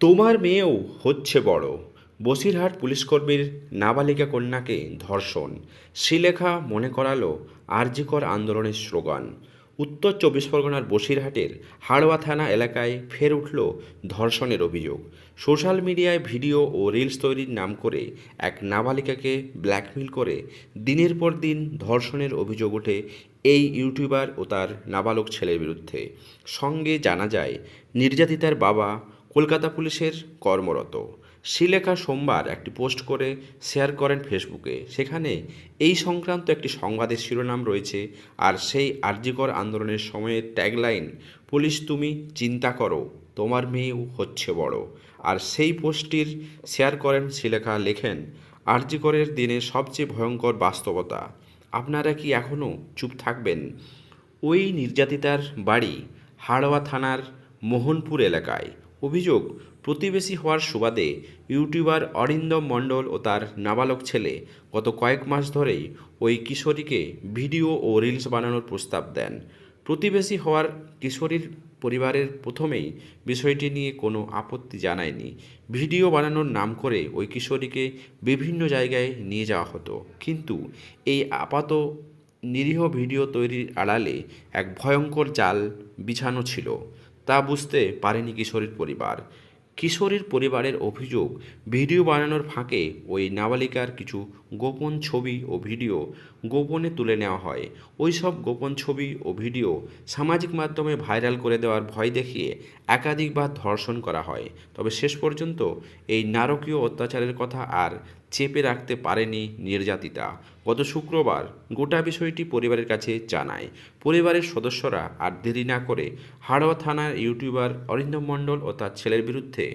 তোমার মেয়েও হচ্ছে বড়। বসিরহাট পুলিশকর্মীর নাবালিকা কন্যাকে ধর্ষণ। শ্রীলেখা মনে করালো আরজিকর আন্দোলনের স্লোগান। উত্তর চব্বিশ পরগনার বসিরহাটের হাড়ওয়া থানা এলাকায় ফের উঠল ধর্ষণের অভিযোগ। সোশ্যাল মিডিয়ায় ভিডিও ও রিলস তৈরির নাম করে এক নাবালিকাকে ব্ল্যাকমেল করে দিনের পর দিন ধর্ষণের অভিযোগ ওঠে এই ইউটিউবার ও তার নাবালক ছেলের বিরুদ্ধে। সঙ্গে জানা যায়, নির্যাতিতার বাবা কলকাতা পুলিশের কর্মরত। শ্রীলেখা সোমবার একটি পোস্ট করে শেয়ার করেন ফেসবুকে। সেখানে এই সংক্রান্ত একটি সংবাদের শিরোনাম রয়েছে, আর সেই আর্যিকর আন্দোলনের সময়ের ট্যাগলাইন পুলিশ তুমি চিন্তা করো, তোমার মেয়েও হচ্ছে বড়। আর সেই পোস্টটির শেয়ার করেন শ্রীলেখা, লেখেন, আর্যিকরের দিনে সবচেয়ে ভয়ঙ্কর বাস্তবতা, আপনারা কি এখনও চুপ থাকবেন? ওই নির্যাতিতার বাড়ি হাড়ওয়া থানার মোহনপুর এলাকায়। অভিযোগ প্রতিবেশী হওয়ার সুবাদে ইউটিউবার অরিন্দম মণ্ডল ও তার নাবালক ছেলে গত কয়েক মাস ধরেই ওই কিশোরীকে ভিডিও ও রিলস বানানোর প্রস্তাব দেন। প্রতিবেশী হওয়ার কিশোরীর পরিবারের প্রথমেই বিষয়টি নিয়ে কোনো আপত্তি জানায়নি। ভিডিও বানানোর নাম করে ওই কিশোরীকে বিভিন্ন জায়গায় নিয়ে যাওয়া হতো। কিন্তু এই আপাত নিরীহ ভিডিও তৈরির আড়ালে এক ভয়ঙ্কর জাল বিছানো ছিল। তা বুঝতে পারেনি কিশোরীর পরিবার। কিশোরীর পরিবারের অভিযোগ, ভিডিও বানানোর ফাঁকে ওই নাবালিকার কিছু গোপন ছবি ও ভিডিও গোপনে তুলে নেওয়া হয়। ওই সব গোপন ছবি ও ভিডিও সামাজিক মাধ্যমে ভাইরাল করে দেওয়ার ভয় দেখিয়ে একাধিকবার ধর্ষণ করা হয়। তবে শেষ পর্যন্ত এই নারকীয় অত্যাচারের কথা আর চেপে রাখতে পারেনি নির্যাতিতা। গত শুক্রবার গোটা বিষয়টি পরিবারের কাছে জানায়। পরিবারের সদস্যরা আর দেরি না করে হাড়োয়া থানার ইউটিউবার অরিন্দম মণ্ডল ও তার ছেলের বিরুদ্ধে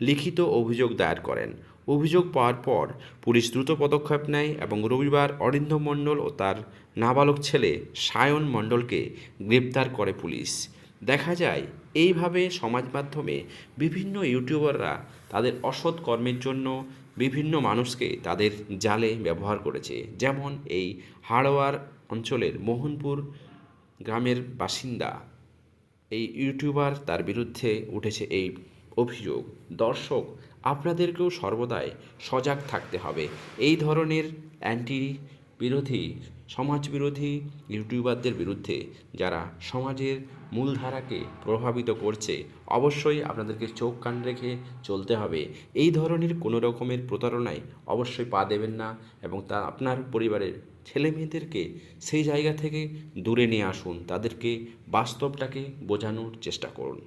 লিখিত অভিযোগ দায়ের করেন। অভিযোগ পাওয়ার পর পুলিশ দ্রুত পদক্ষেপ নেয় এবং রবিবার অরিন্দম মণ্ডল ও তার নাবালক ছেলে সায়ন মণ্ডলকে গ্রেপ্তার করে পুলিশ। দেখা যায়, এইভাবে সমাজ মাধ্যমে বিভিন্ন ইউটিউবাররা তাদের অসৎ কর্মের জন্য বিভিন্ন মানুষকে তাদের জালে ব্যবহার করেছে। যেমন এই হাড়োয়ার অঞ্চলের মোহনপুর গ্রামের বাসিন্দা। এই ইউটিউবার তার বিরুদ্ধে উঠেছে এই অভিযোগ। দর্শক, আপনাদেরকেও সর্বদাই সজাগ থাকতে হবে। এই ধরনের অ্যান্টি বিরোধী সমাজ বিরোধী ইউটিউবারদের বিরুদ্ধে যারা সমাজের মূলধারাকে প্রভাবিত করছে, অবশ্যই আপনাদেরকে চোখ কান রেখে চলতে হবে। এই ধরনের কোনো রকমের প্রতারণায় অবশ্যই পা দেবেন না এবং তা আপনার পরিবারের ছেলে মেয়েদেরকে সেই জায়গা থেকে দূরে নিয়ে আসুন। তাদেরকে বাস্তবটাকে বোঝানোর চেষ্টা করুন।